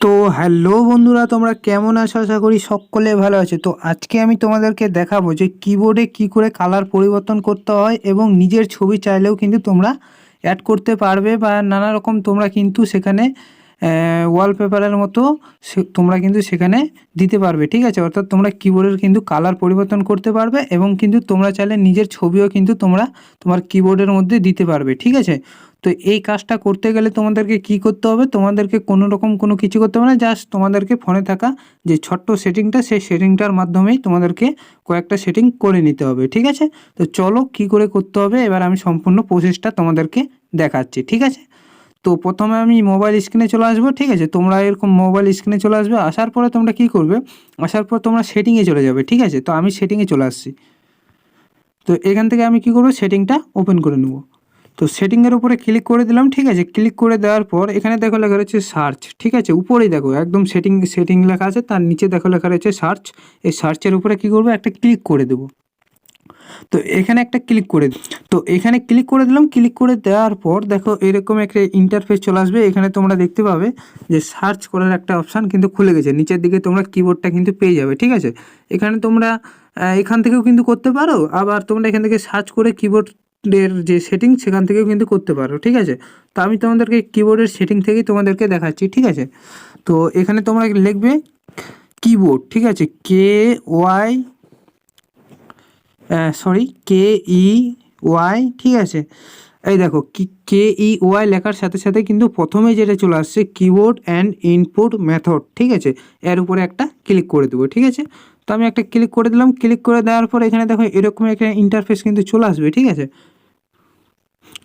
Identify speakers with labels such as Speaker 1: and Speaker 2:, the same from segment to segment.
Speaker 1: তো হ্যালো বন্ধুরা, তোমরা কেমন আছো? আশা করি সকলে ভালো আছে। তো আজকে আমি তোমাদেরকে দেখাবো যে কিবোর্ডে কি করে কালার পরিবর্তন করতে হয় এবং নিজের ছবি চাইলেও কিন্তু তোমরা অ্যাড করতে পারবে বা নানা রকম তোমরা কিন্তু সেখানে ওয়ালপেপারের মতো তোমরা কিন্তু সেখানে দিতে পারবে, ঠিক আছে? অর্থাৎ তোমরা কিবোর্ডের কিন্তু কালার পরিবর্তন করতে পারবে এবং কিন্তু তোমরা চাইলে নিজের ছবিও কিন্তু তোমরা তোমার কিবোর্ডের মধ্যে দিতে পারবে, ঠিক আছে? তো এই কাজটা করতে গেলে তোমাদেরকে কি করতে হবে? তোমাদেরকে কোনো রকম কোনো কিছু করতে হবে না জাস্ট তোমাদেরকে ফোনে থাকা যে ছোট্ট সেটিংটা সেই সেটিংটার মাধ্যমেই তোমাদেরকে কয়েকটা সেটিং করে নিতে হবে, ঠিক আছে? তো চলো কি করে করতে হবে? এবার আমি সম্পূর্ণ প্রসেসটা তোমাদেরকে দেখাচ্ছি, ঠিক আছে? তো প্রথমে আমি মোবাইল স্ক্রিনে চলে আসব, ঠিক আছে? তোমরা এরকম মোবাইল স্ক্রিনে চলে আসবে, আসার পরে তোমরা কি করবে? আসার পর তোমরা সেটিংয়ে চলে যাবে, ঠিক আছে? তো আমি সেটিংয়ে চলে আসছি। তো এখান থেকে আমি কি করব? সেটিংটা ওপেন করে নেব। তো সেটিংয়ের উপরে ক্লিক করে দিলাম, ঠিক আছে? ক্লিক করে দেওয়ার পর এখানে দেখো লেখা রয়েছে সার্চ ঠিক আছে? উপরেই দেখো, একদম সেটিং সেটিং লেখা আছে, তার নিচে দেখো লেখা রয়েছে সার্চ এই সার্চের উপরে কি করব? একটা ক্লিক করে দেবো। তো এখানে একটা ক্লিক করে তো এখানে ক্লিক করে দিলাম ক্লিক করে দেওয়ার পর দেখো এরকম একটা ইন্টারফেস চলে আসবে। এখানে তোমরা দেখতে পাবে যে সার্চ করার একটা অপশান কিন্তু খুলে গেছে। নিচের দিকে তোমরা কিবোর্ডটা কিন্তু পেয়ে যাবে, ঠিক আছে? এখানে তোমরা এখান থেকেও কিন্তু করতে পারো। আবার তোমরা এখান থেকে সার্চ করে কিবোর্ডের যে সেটিং সেখান থেকেও কিন্তু করতে পারো, ঠিক আছে? তো আমি তোমাদেরকে কিবোর্ডের সেটিং থেকেই তোমাদেরকে দেখাচ্ছি, ঠিক আছে? তো এখানে তোমরা লিখবে কিবোর্ড ঠিক আছে? K Y sorry K E Y ঠিক আছে? এই দেখো, কি কে ই ওয়াই লেখার সাথে সাথে কিন্তু প্রথমে যেটা চলে আসছে কিবোর্ড অ্যান্ড ইনপুট মেথড ঠিক আছে? এর উপরে একটা ক্লিক করে দেবো, ঠিক আছে? তো আমি একটা ক্লিক করে দিলাম ক্লিক করে দেওয়ার পর এখানে দেখো এরকম একটা ইন্টারফেস কিন্তু চলে আসবে, ঠিক আছে?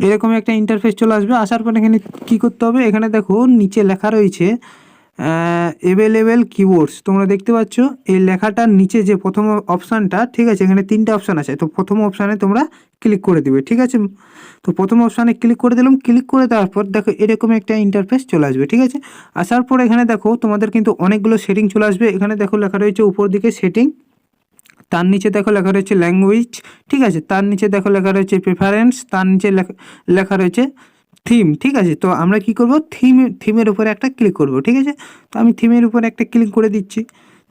Speaker 1: এরকম একটা ইন্টারফেস চলে আসবে, আসার পর এখানে কী করতে হবে? এখানে দেখো নিচে লেখা রয়েছে অ্যাভেলেবেল কিবোর্ডস তোমরা দেখতে পাচ্ছ, এই লেখাটার নিচে যে প্রথম অপশানটা ঠিক আছে, এখানে তিনটে অপশান আছে, তো প্রথম অপশানে তোমরা ক্লিক করে দিবে, ঠিক আছে? তো প্রথম অপশানে ক্লিক করে দিলাম ক্লিক করে দেওয়ার পর দেখো এরকম একটা ইন্টারফেস চলে আসবে, ঠিক আছে? আসার পর এখানে দেখো, তোমাদের কিন্তু অনেকগুলো সেটিং চলে আসবে, এখানে দেখো লেখা রয়েছে উপর দিকে সেটিং তার নিচে দেখো লেখা রয়েছে ল্যাঙ্গুয়েজ ঠিক আছে? তার নিচে দেখো লেখা রয়েছে প্রেফারেন্স তার নিচে লেখা- লেখা রয়েছে থিম ঠিক আছে? তো আমরা কি করব? থিম থিমের উপরে একটা ক্লিক করব, ঠিক আছে? তো আমি থিমের উপরে একটা ক্লিক করে দিচ্ছি।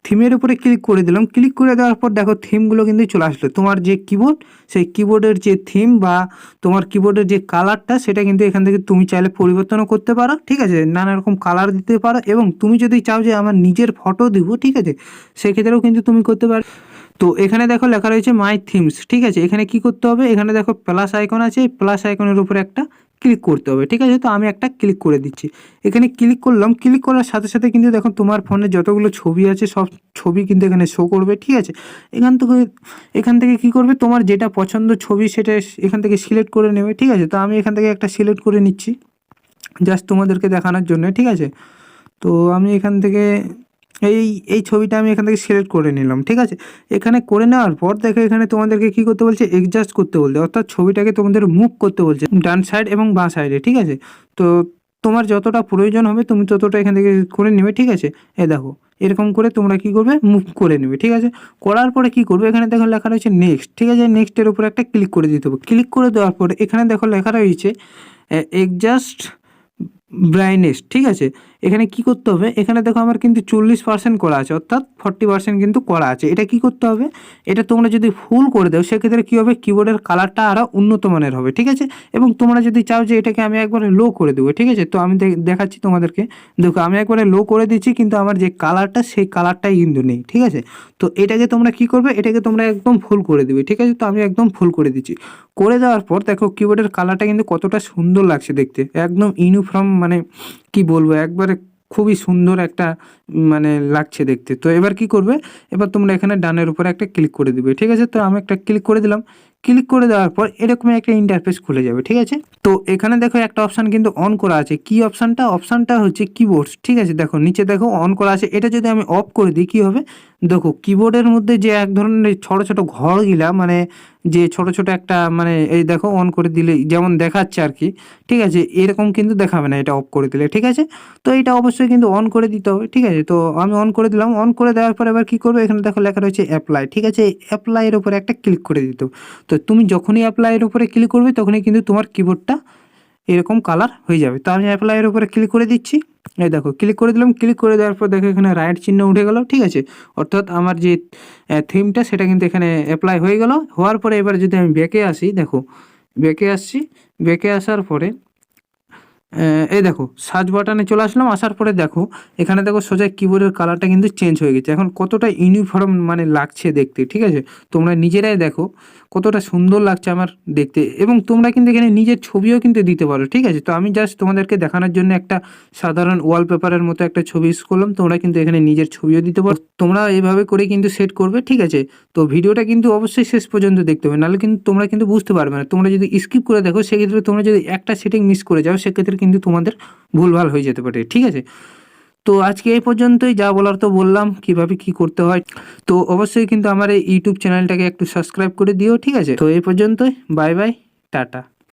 Speaker 1: থিমের উপরে ক্লিক করে দিলাম। ক্লিক করে দেওয়ার পর দেখো থিমগুলো কিন্তু চলে আসলো। তোমার যে কিবোর্ড সেই কিবোর্ডের যে থিম বা তোমার কিবোর্ডের যে কালারটা সেটা কিন্তু এখান থেকে তুমি চাইলে পরিবর্তনও করতে পারো, ঠিক আছে? নানা রকম কালার দিতে পারো এবং তুমি যদি চাও যে আমার নিজের ফটো দিব, ঠিক আছে? সেক্ষেত্রেও কিন্তু তুমি করতে পারো। তো এখানে দেখো লেখা রয়েছে মাই থিমস ঠিক আছে? এখানে কি করতে হবে? এখানে দেখো প্লাস আইকন আছে এই প্লাস আইকনের উপরে একটা ক্লিক করতে হবে, ঠিক আছে? তো আমি একটা ক্লিক করে দিচ্ছি। এখানে ক্লিক করলাম ক্লিক করার সাথে সাথে কিন্তু দেখো তোমার ফোনে যতগুলো ছবি আছে, সব ছবি কিন্তু এখানে শো করবে, ঠিক আছে? এখান থেকে এখান থেকে কি করবে? তোমার যেটা পছন্দ ছবি সেটা এখান থেকে সিলেক্ট করে নেবে, ঠিক আছে? তো আমি এখান থেকে একটা সিলেক্ট করে নিচ্ছি জাস্ট তোমাদেরকে দেখানোর জন্য, ঠিক আছে? তো আমি এখান থেকে এই এই ছবিটা আমি এখান থেকে সিলেক্ট করে নিলাম, ঠিক আছে? এখানে করে নেওয়ার পর দেখো এখানে তোমাদেরকে কি করতে বলছে? এডজাস্ট করতে বলছে, অর্থাৎ ছবিটাকে তোমাদের মুভ করতে বলছে, ডান সাইড এবং বাঁ সাইডে ঠিক আছে? তো তোমার যতটা প্রয়োজন হবে, তুমি ততটা এখান থেকে করে নেবে, ঠিক আছে? এ দেখো, এরকম করে তোমরা কি করবে? মুভ করে নেবে, ঠিক আছে? করার পরে কি করবে? এখানে দেখো লেখা রয়েছে নেক্সট ঠিক আছে? নেক্সটের উপরে একটা ক্লিক করে দিতে হবে। ক্লিক করে দেওয়ার পরে এখানে দেখো লেখা রয়েছে এডজাস্ট ব্রাইনেস ঠিক আছে? এখানে কি করতে হবে? এখানে দেখো আমার কিন্তু চল্লিশ পার্সেন্ট করা আছে, অর্থাৎ ফর্টি পার্সেন্ট কিন্তু করা আছে। এটা কি করতে হবে? এটা তোমরা যদি ফুল করে দাও, সেক্ষেত্রে কী হবে? কিবোর্ডের কালারটা আরও উন্নত মানের হবে, ঠিক আছে? এবং তোমরা যদি চাও যে এটাকে আমি একবারে লো করে দেবো, ঠিক আছে? তো আমি দেখাচ্ছি তোমাদেরকে। দেখো, আমি একবারে লো করে দিচ্ছি কিন্তু আমার যে কালারটা সেই কালারটাই কিন্তু নেই, ঠিক আছে? তো এটাকে তোমরা কি করবে? এটাকে তোমরা একদম ফুল করে দিবে, ঠিক আছে? তো আমি একদম ফুল করে দিচ্ছি। করে দেওয়ার পর দেখো কিবোর্ডের কালারটা কিন্তু কতটা সুন্দর লাগছে দেখতে। একদম ইউনিফর্ম মানে কি বলব, একবারে খুবই সুন্দর একটা মানে লাগছে দেখতে। তো এবার কি করবে? এবার তোমরা এখানে ডানের উপরে একটা ক্লিক করে দিবে, ঠিক আছে? তো আমি একটা ক্লিক করে দিলাম। ক্লিক করে দেওয়ার পর এরকম একটা ইন্টারফেস খুলে যাবে, ঠিক আছে? তো এখানে দেখো একটা অপশান কিন্তু অন করা আছে। কি অপশানটা অপশানটা হচ্ছে কিবোর্ডস ঠিক আছে? দেখো, নিচে দেখো অন করা আছে। এটা যদি আমি অফ করে দিই, কী হবে? দেখো কিবোর্ডের মধ্যে যে এক ধরনের ছোট ছোট ঘরগুলা মানে যে ছোট ছোট একটা মানে এই দেখো অন করে দিলে, যেমন দেখাচ্ছে আর কি, ঠিক আছে, এরকম কিন্তু দেখাবে না, এটা অফ করে দিলে, ঠিক আছে? তো এটা অবশ্যই কিন্তু অন করে দিতে হবে, ঠিক আছে? তো আমি অন করে দিলাম অন করে দেওয়ার পর এবার কী করবে? এখানে দেখো লেখা রয়েছে অ্যাপ্লাই ঠিক আছে? অ্যাপ্লাইয়ের উপরে একটা ক্লিক করে দিতে তো তুমি যখনই অ্যাপ্লাইয়ের উপরে ক্লিক করবে, তখনই কিন্তু তোমার কিবোর্ডটা এরকম কালার হয়ে যাবে। তো আমি অ্যাপ্লাইয়ের উপরে ক্লিক করে দিচ্ছি। এই দেখো ক্লিক করে দিলাম। ক্লিক করে দেওয়ার পর দেখো এখানে রাইট চিহ্ন উঠে গেল, ঠিক আছে? অর্থাৎ আমার যে থিমটা সেটা কিন্তু এখানে অ্যাপ্লাই হয়ে গেল। হওয়ার পরে এবার যদি আমি ব্যাকে আসি, দেখো ব্যাকে আসছি। ব্যাকে আসার পরে এই দেখো সার্চ বাটনে চলে আসলাম, আসার পরে দেখো, এখানে দেখো সোজা কিবোর্ডের কালারটা কিন্তু চেঞ্জ হয়ে গেছে। এখন কতটা ইউনিফর্ম মানে লাগছে দেখতে, ঠিক আছে? তোমরা নিজেরাই দেখো, কতটা সুন্দর লাগছে আমার দেখতে। এবং তোমরা কিন্তু এখানে নিজের ছবিও কিন্তু দিতে পারো, ঠিক আছে? তো আমি জাস্ট তোমাদেরকে দেখানোর জন্য একটা সাধারণ ওয়ালপেপারের মতো একটা ছবি ইউজ করলাম। তোমরা কিন্তু এখানে নিজের ছবিও দিতে পারো। তোমরা এভাবে করে কিন্তু সেট করবে, ঠিক আছে? তো ভিডিওটা কিন্তু অবশ্যই শেষ পর্যন্ত দেখতে হবে, নাহলে কিন্তু তোমরা কিন্তু বুঝতে পারবে না। তোমরা যদি স্কিপ করে দেখো, সেক্ষেত্রে তোমরা যদি একটা সেটিং মিস করে যাও, সেক্ষেত্রে কিন্তু তোমাদের ভুলভাল হয়ে যেতে পারে, ঠিক আছে? তো আজকে এই পর্যন্তই, যা বলার তো বললাম, কীভাবে কি করতে হয়। তো অবশ্যই কিন্তু আমার এই ইউটিউব চ্যানেলটাকে একটু সাবস্ক্রাইব করে দিও, ঠিক আছে? তো এই পর্যন্তই বাই বাই টাটা।